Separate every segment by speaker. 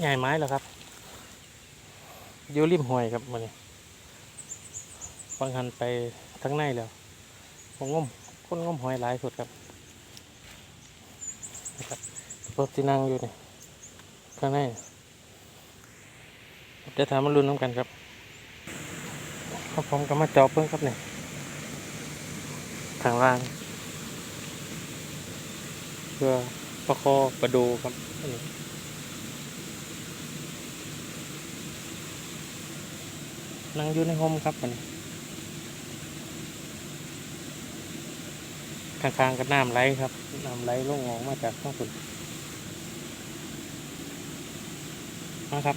Speaker 1: ใหญ่ไม้แล้วครับอยู่ริมห้วยครับมันนี้ฟังหันไปทั้งในแล้วผมงมคนงมหอยหลายสุดครับนะครับรถที่นั่งอยู่นี่ข้างในเดี๋ยวถามมันรุนน้ำกันครับครับผมก็มาจอบเพิ่งครับเนี่ยทางล่างเพื่อประคอประดูครับ นั่งอยู่ในโฮมครับมันข้างๆกับน้ำไหลครับน้ำไหลลงออกมาจากข้างบนนะครับ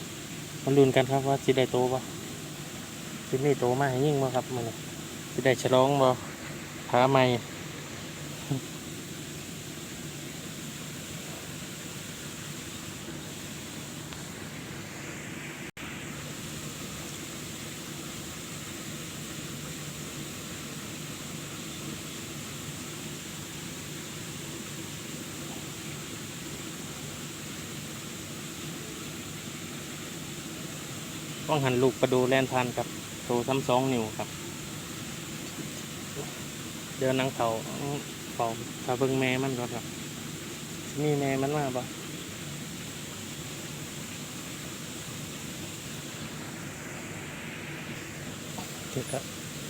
Speaker 1: มันลุ้นกันครับว่าสิได้โตบ่สิมีโตมาให้ยิ่งบ่ครับมันสิได้ฉลองบ่ผาใหม่ ต้องหันลูกประดูแลนทานครับโตซ้ำสองนิ้วครับ เดินนังเขาเฝ้าถ้าเบิ่งแม่มันก่อนครับ มีแม่มันมาบ่เดี๋ยวครับ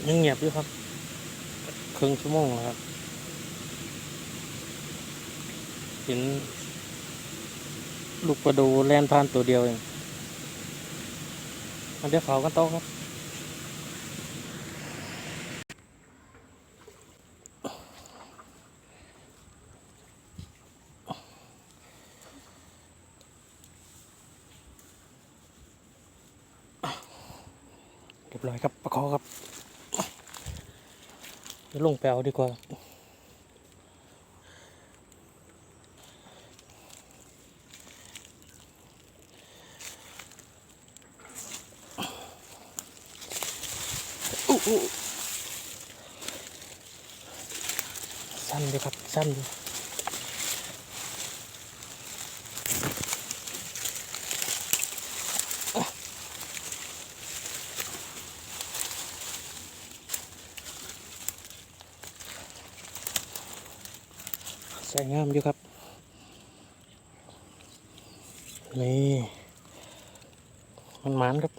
Speaker 1: ยังเงียบอยู่ครับครึ่งชั่วโมงแล้วครับ เห็นลูกประดูแลนผ่านตัวเดียวเอง เดี๋ยวเขากันโตะครับเรียบร้อยครับ ประคอครับเดี๋ยวลงไปเอาดีกว่า สั้นอยู่ครับ สั้นอยู่ใส่งามอยู่ครับ นี่หมานครับ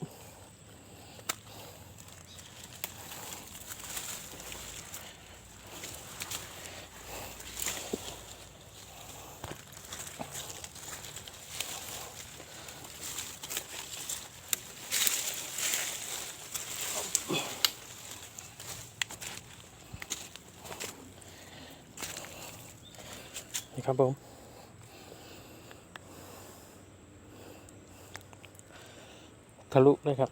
Speaker 1: นี่ ครับผมทะลุเลยครับ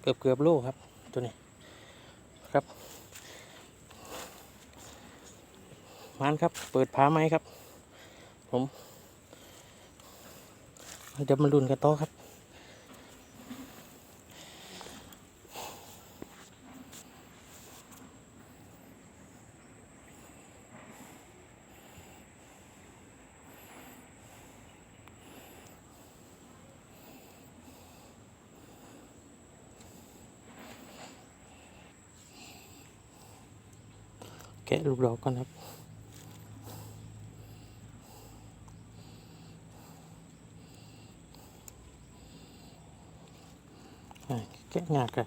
Speaker 1: เกือบเกือบโลครับ ตัวนี้ครับมานครับ เปิดผาไหมครับ ผมเดี๋ยวมาลุ้นกันต่อครับ แกะลูกดอกก่อนครับอะแกะงากครั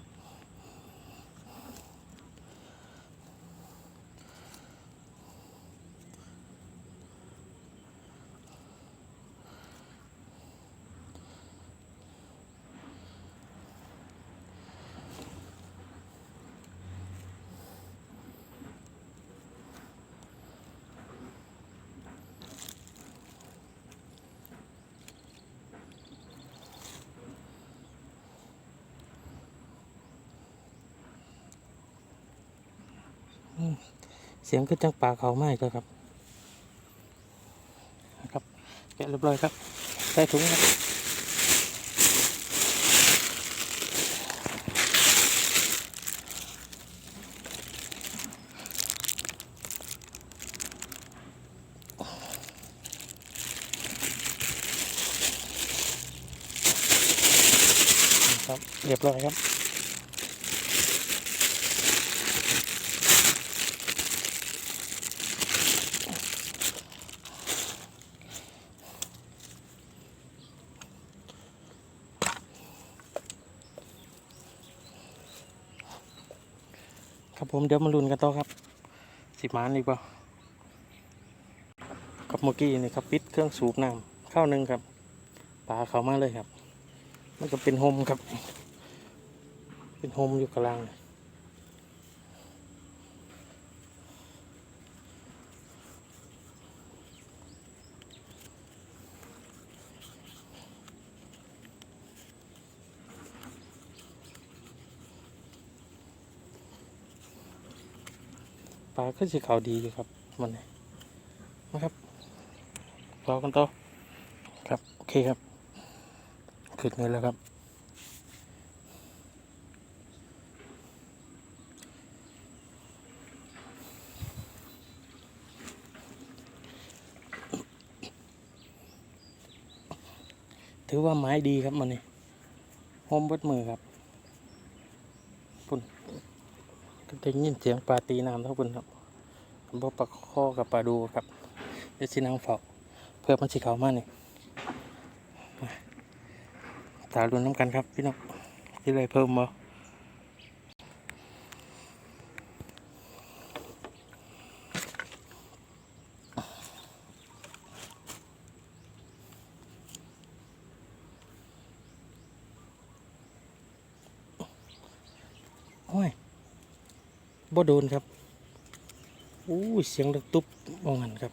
Speaker 1: เสียงก็จังป่าเขาไหม้ก็ครับครับแกะเรียบร้อยครับใส่ถุงครับครับเรียบร้อยครับ ครับผมเดี๋ยวมาลุ้นกันต่อครับ สิบมานดีกเปล่ากับเมื่อกี้นี่ครับปิดเครื่องสูบน้ำเข้าหนึ่งครับปลาเข้ามาเลยครับ มันก็เป็นโฮมครับ เป็นโฮมอยู่กลางเลย ปลาขึ้นสีขาวดีอยู่ครับมันนี่นะครับรอกันต่อครับโอเคครับขึ้นเลยแล้วครับถือว่าไม้ดีครับมันนี่โฮมเบิดมือครับปุ่นก็ ได้ยินเสียงปลาตีน้ำเท่าปุ่นครับบ่ปลาข้อกับปลาดูครับเดี๋ยวสินางเฝ้าเพื่อมันสิเขามานี่มาตาลุนน้ำกันครับพี่น้องที่ไรเพิ่มบ่ บ่โดนครับอู้เสียงดังตุ๊บมองหันครับ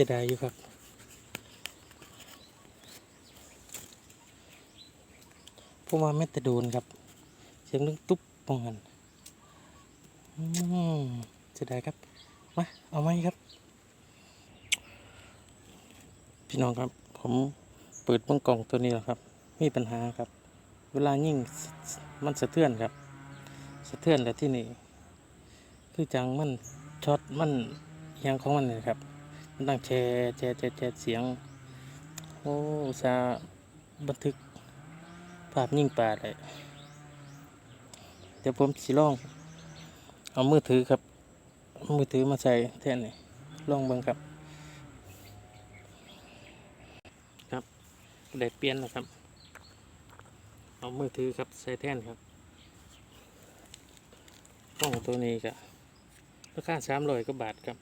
Speaker 1: สียดายอยู่ครับพราะว่าไม่แต่โดนครับ เสียงดังตุ๊บมองหันอืมเสียดายครับ มา เอาไหมครับ พี่น้องครับ ผมเปิดเบังกล่องตัวนี้แล้วครับ มีปัญหาครับ เวลายิ่งมันสะเทือนครับ สะเทือนแต่ที่นี่ คือจังมันช็อตมันยังของมันเลยครับ มันตั้งแชร์แชร์แชร์แชร์เสียง โอ้อุตสาบันทึกภาพยิ่งปลาเลยเดี๋ยวผมสิลอง เอามือถือครับ มือถือมาใส่แทนนี่ลองเบิ่งครับ ครับได้เปลี่ยนแล้วครับ เอามือถือครับใส่แทนครับกล้องตัวนี้ก็ราคาสามร้อยกว่าบาทครับ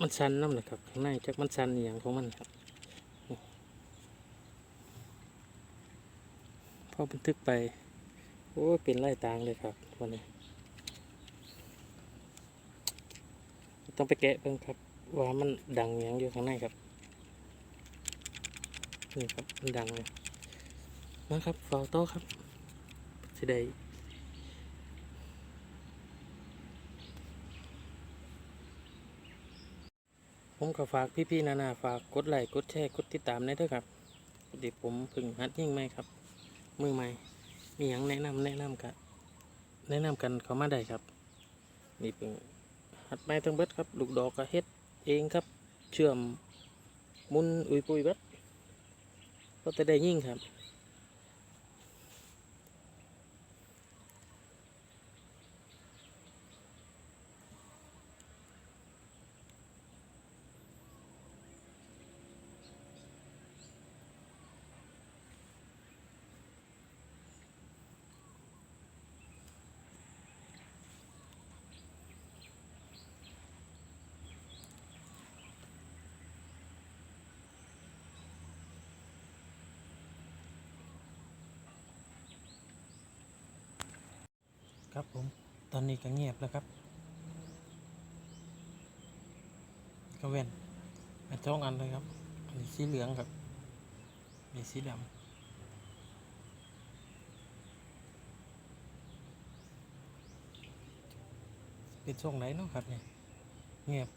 Speaker 1: มันชันน้ำเลยครับ ข้างในจักมันชันอย่างของมันครับนี่พอบันทึกไป โอ้เป็นไล่ตางเลยครับวันนี้ ต้องไปแกะเพิ่งครับ ว่ามันดังอย่างอยู่ข้างในครับ นี่ครับ มันดังเลยนะครับฟาวโต้ครับสิได้ ผมก็ฝากพี่ๆนานาฝากกดไลค์กดแชร์กดติดตามได้ด้วยครับพอดีผมพึ่งหัดยิ่งไหมครับ มือใหม่ มีอย่างแนะนำแนะนำกันแนะนำกันเขามาได้ครับ นี่เพิ่งหัดไม้ทั้งเบิดครับ ลูกดอกก็เฮ็ดเองครับ เชื่อมมุนอุยปุยเบิดก็จะได้ยิ่งครับ ครับผม ตอนนี้ก็เงียบแล้วครับก็เวนอันสองอันเลยครับนี่สีเหลืองครับนี่สีดำเป็นช่วงไหนเนาะครับเนี่ยเงียบ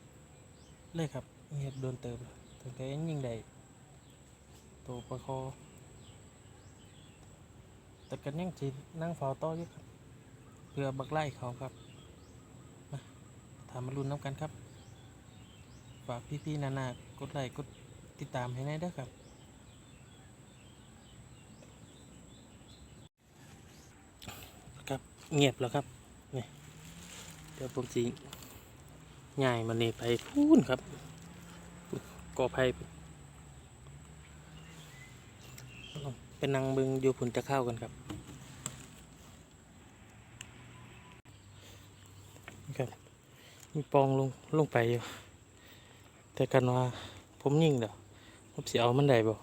Speaker 1: เลยครับเงียบโดนเติมตั้งแต่ยังยิงได้ตัวประคอแต่กันยังจีนั่งเฝ้าต่ออยู่ครับ พื่อบักไล่เขาครับมาถามมารุนน้ำกันครับ ฝากพี่ๆนานๆกดไลค์กดติดตามให้แน่ด้ครับ ครับเงียบแล้วครับนี่เดี๋ยวผมจีง่ายมันนี่ไปพูนครับก่อไผ่เป็นนางเบิงอยู่ผุนจะเข้ากันครับ มีปองลงลงไปอยู่ แต่กันว่าผมยิ่งเด้อผมเสิเอามันได้บ่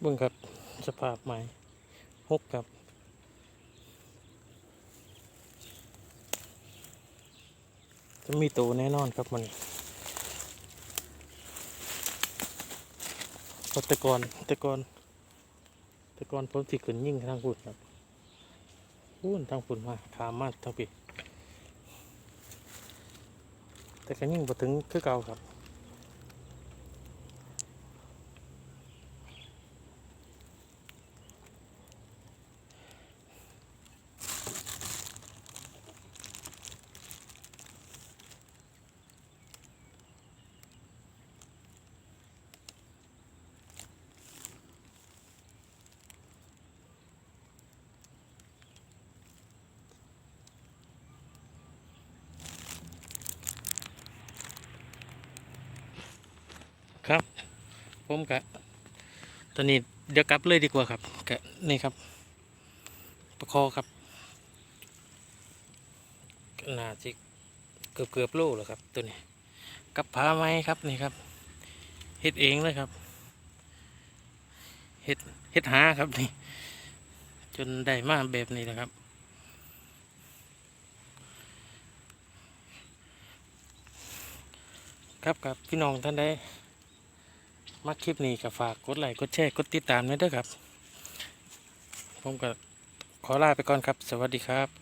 Speaker 1: เบิ่งครับสภาพใหม่หกครับจะมีตัวแน่นอนครับมันเพราะแต่ก่อนต่ก่อนต่ก่อนผมสิขึ้นยิ่งทางฝุ่นครับฝุ่นทางฝุ่นมาขามมาทางปี แต่ก็ยิ่งบ่ถึงคือเก่าครับ ครับผมกะตอนนี้เดี๋ยวกลับเลยดีกว่าครับกะนี่ครับ ประคอครับก็น่าจะเกือบเกือบโลแล้วครับ ตัวนี้กับผาไม้ครับนี่ครับเฮ็ดเองเลยครับเฮ็ดเฮ็ดหาครับนี่ จนได้มาแบบนี้นะครับ ครับกับพี่น้องท่านใด มักคลิปนี้ก็ฝากกดไลค์กดแชร์กดติดตามด้วยเด้อครับ ผมก็ขอลาไปก่อนครับ สวัสดีครับ